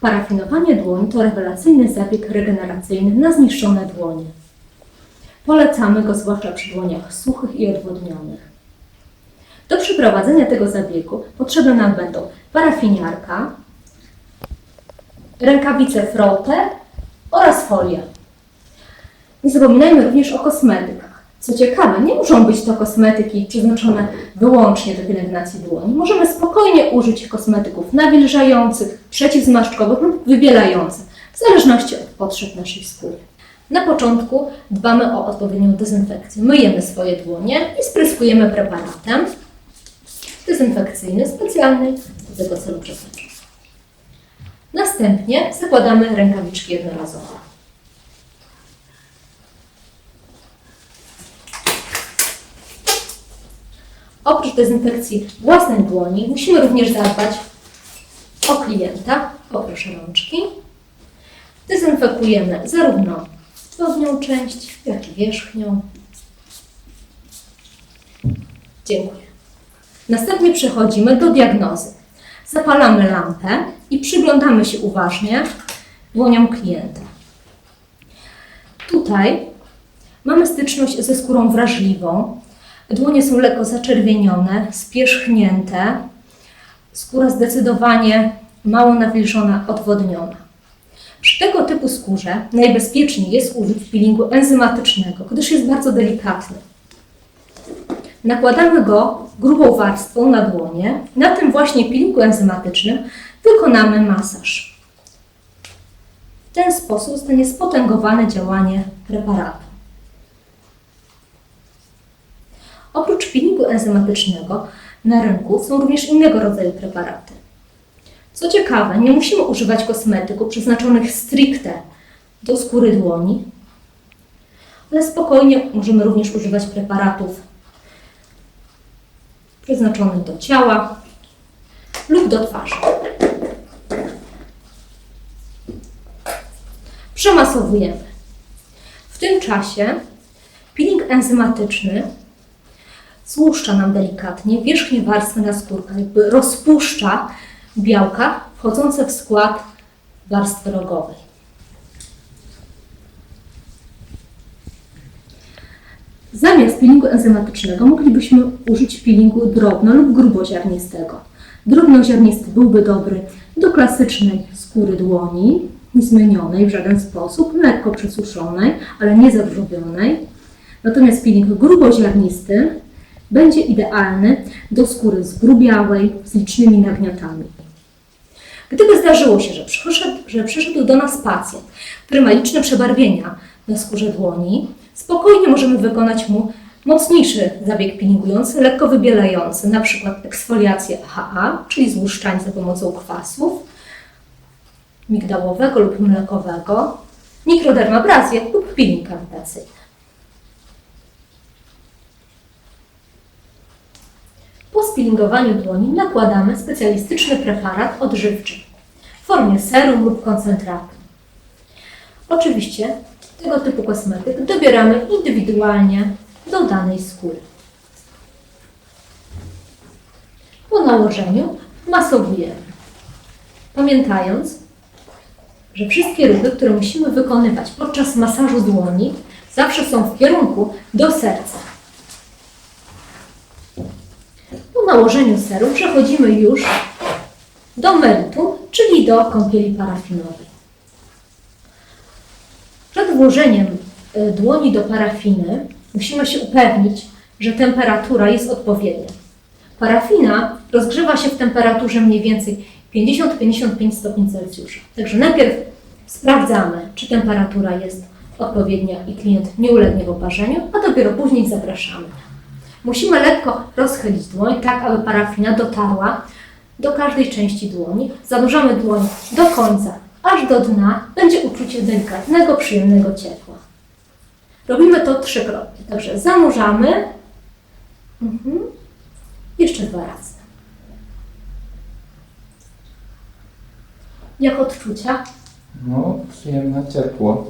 Parafinowanie dłoni to rewelacyjny zabieg regeneracyjny na zniszczone dłonie. Polecamy go zwłaszcza przy dłoniach suchych i odwodnionych. Do przeprowadzenia tego zabiegu potrzebne nam będą parafiniarka, rękawice frote oraz folia. Nie zapominajmy również o kosmetykach. Co ciekawe, nie muszą być to kosmetyki przeznaczone wyłącznie do pielęgnacji dłoni. Możemy spokojnie użyć kosmetyków nawilżających, przeciwzmarszczkowych lub wybielających, w zależności od potrzeb naszej skóry. Na początku dbamy o odpowiednią dezynfekcję. Myjemy swoje dłonie i spryskujemy preparatem dezynfekcyjny specjalny do tego celu przeznaczony. Następnie zakładamy rękawiczki jednorazowe. Oprócz dezynfekcji własnej dłoni, musimy również zadbać o klienta. Poproszę rączki. Dezynfekujemy zarówno spodnią część, jak i wierzchnią. Dziękuję. Następnie przechodzimy do diagnozy. Zapalamy lampę i przyglądamy się uważnie dłoniom klienta. Tutaj mamy styczność ze skórą wrażliwą. Dłonie są lekko zaczerwienione, spierzchnięte. Skóra zdecydowanie mało nawilżona, odwodniona. Przy tego typu skórze najbezpieczniej jest użyć peelingu enzymatycznego, gdyż jest bardzo delikatny. Nakładamy go grubą warstwą na dłonie. Na tym właśnie peelingu enzymatycznym wykonamy masaż. W ten sposób zostanie spotęgowane działanie preparatu. Oprócz peelingu enzymatycznego na rynku są również innego rodzaju preparaty. Co ciekawe, nie musimy używać kosmetyków przeznaczonych stricte do skóry dłoni, ale spokojnie możemy również używać preparatów przeznaczonych do ciała lub do twarzy. Przemasowujemy. W tym czasie peeling enzymatyczny złuszcza nam delikatnie wierzchnię warstwę naskórka, jakby rozpuszcza białka wchodzące w skład warstwy rogowej. Zamiast peelingu enzymatycznego moglibyśmy użyć peelingu drobno lub gruboziarnistego. Drobnoziarnisty byłby dobry do klasycznej skóry dłoni, niezmienionej w żaden sposób, lekko przesuszonej, ale nie. Natomiast peeling gruboziarnisty będzie idealny do skóry zgrubiałej, z licznymi nagniotami. Gdyby zdarzyło się, że przyszedł, że przyszedł do nas pacjent, który ma liczne przebarwienia na skórze dłoni, spokojnie możemy wykonać mu mocniejszy zabieg peelingujący, lekko wybielający, na przykład eksfoliację AHA, czyli złuszczanie za pomocą kwasów migdałowego lub mlekowego, mikrodermabrazję lub peeling kawitacyjny. Po spilingowaniu dłoni nakładamy specjalistyczny preparat odżywczy w formie serum lub koncentratu. Oczywiście tego typu kosmetyk dobieramy indywidualnie do danej skóry. Po nałożeniu masowujemy. Pamiętając, że wszystkie ruchy, które musimy wykonywać podczas masażu dłoni, zawsze są w kierunku do serca. Po nałożeniu serum przechodzimy już do meritum, czyli do kąpieli parafinowej. Przed włożeniem y, dłoni do parafiny musimy się upewnić, że temperatura jest odpowiednia. Parafina rozgrzewa się w temperaturze mniej więcej 50-55 stopni Celsjusza. Także najpierw sprawdzamy, czy temperatura jest odpowiednia i klient nie ulegnie oparzeniu, a dopiero później zapraszamy. Musimy lekko rozchylić dłoń, tak aby parafina dotarła do każdej części dłoni. Zanurzamy dłoń do końca, aż do dna będzie uczucie delikatnego, przyjemnego ciepła. Robimy to trzykrotnie. Także zanurzamy. Mhm. Jeszcze dwa razy. Jak odczucia? No, przyjemne ciepło.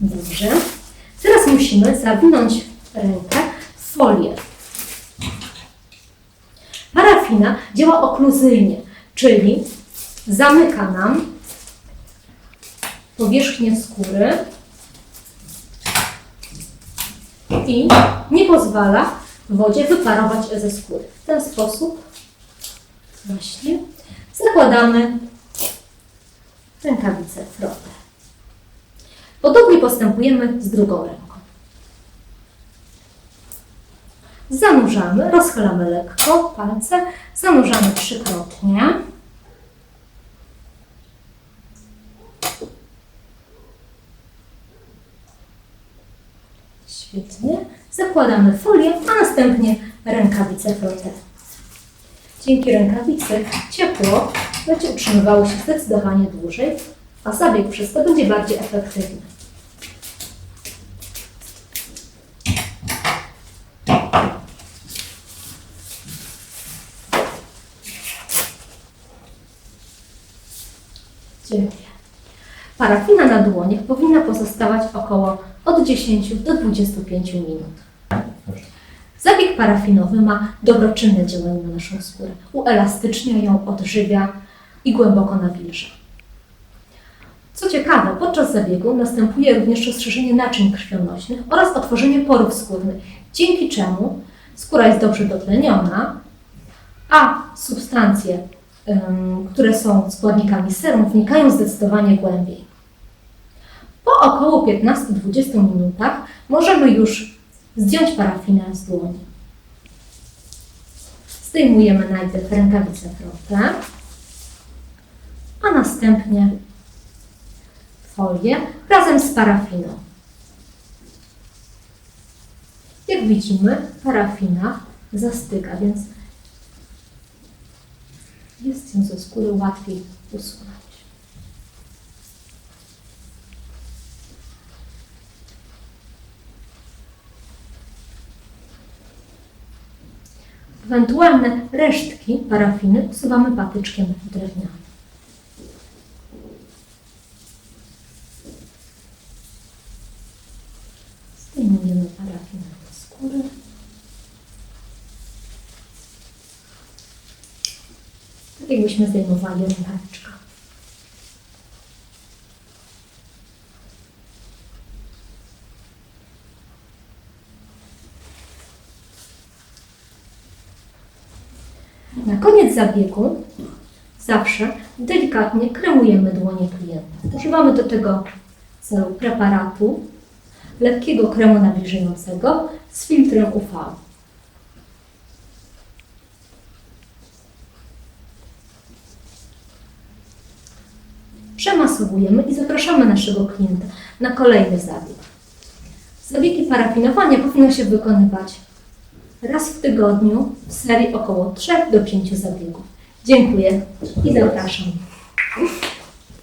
Dobrze. Teraz musimy zawinąć rękę folię. Parafina działa okluzyjnie, czyli zamyka nam powierzchnię skóry i nie pozwala wodzie wyparować ze skóry. W ten sposób właśnie zakładamy rękawice frotę. Podobnie postępujemy z drugą ręką. Zanurzamy, rozchylamy lekko palce, zanurzamy trzykrotnie. Świetnie. Zakładamy folię, a następnie rękawice frotę. Dzięki rękawicy ciepło będzie utrzymywało się zdecydowanie dłużej, a zabieg przez to będzie bardziej efektywny. Dziękuję. Parafina na dłoniach powinna pozostawać około od 10 do 25 minut. Zabieg parafinowy ma dobroczynne działanie na naszą skórę. Uelastycznia ją, odżywia i głęboko nawilża. Co ciekawe, podczas zabiegu następuje również rozszerzenie naczyń krwionośnych oraz otworzenie porów skórnych, dzięki czemu skóra jest dobrze dotleniona, a substancje, które są składnikami serum, wnikają zdecydowanie głębiej. Po około 15-20 minutach możemy już zdjąć parafinę z dłoni. Zdejmujemy najpierw rękawicę frotę, a następnie folię razem z parafiną. Jak widzimy, parafina zastyga, więc jest ją ze skóry łatwiej usunąć. Ewentualne resztki parafiny usuwamy patyczkiem drewnianym. Zdejmujemy parafinę ze skóry. Tak jakbyśmy zdejmowali rękawiczkę. Na koniec zabiegu zawsze delikatnie kremujemy dłonie klienta. Używamy do tego celu preparatu lekkiego kremu nawilżającego z filtrem UV. Przemasowujemy i zapraszamy naszego klienta na kolejny zabieg. Zabiegi parafinowania powinno się wykonywać raz w tygodniu w serii około 3 do 5 zabiegów. Dziękuję i zapraszam.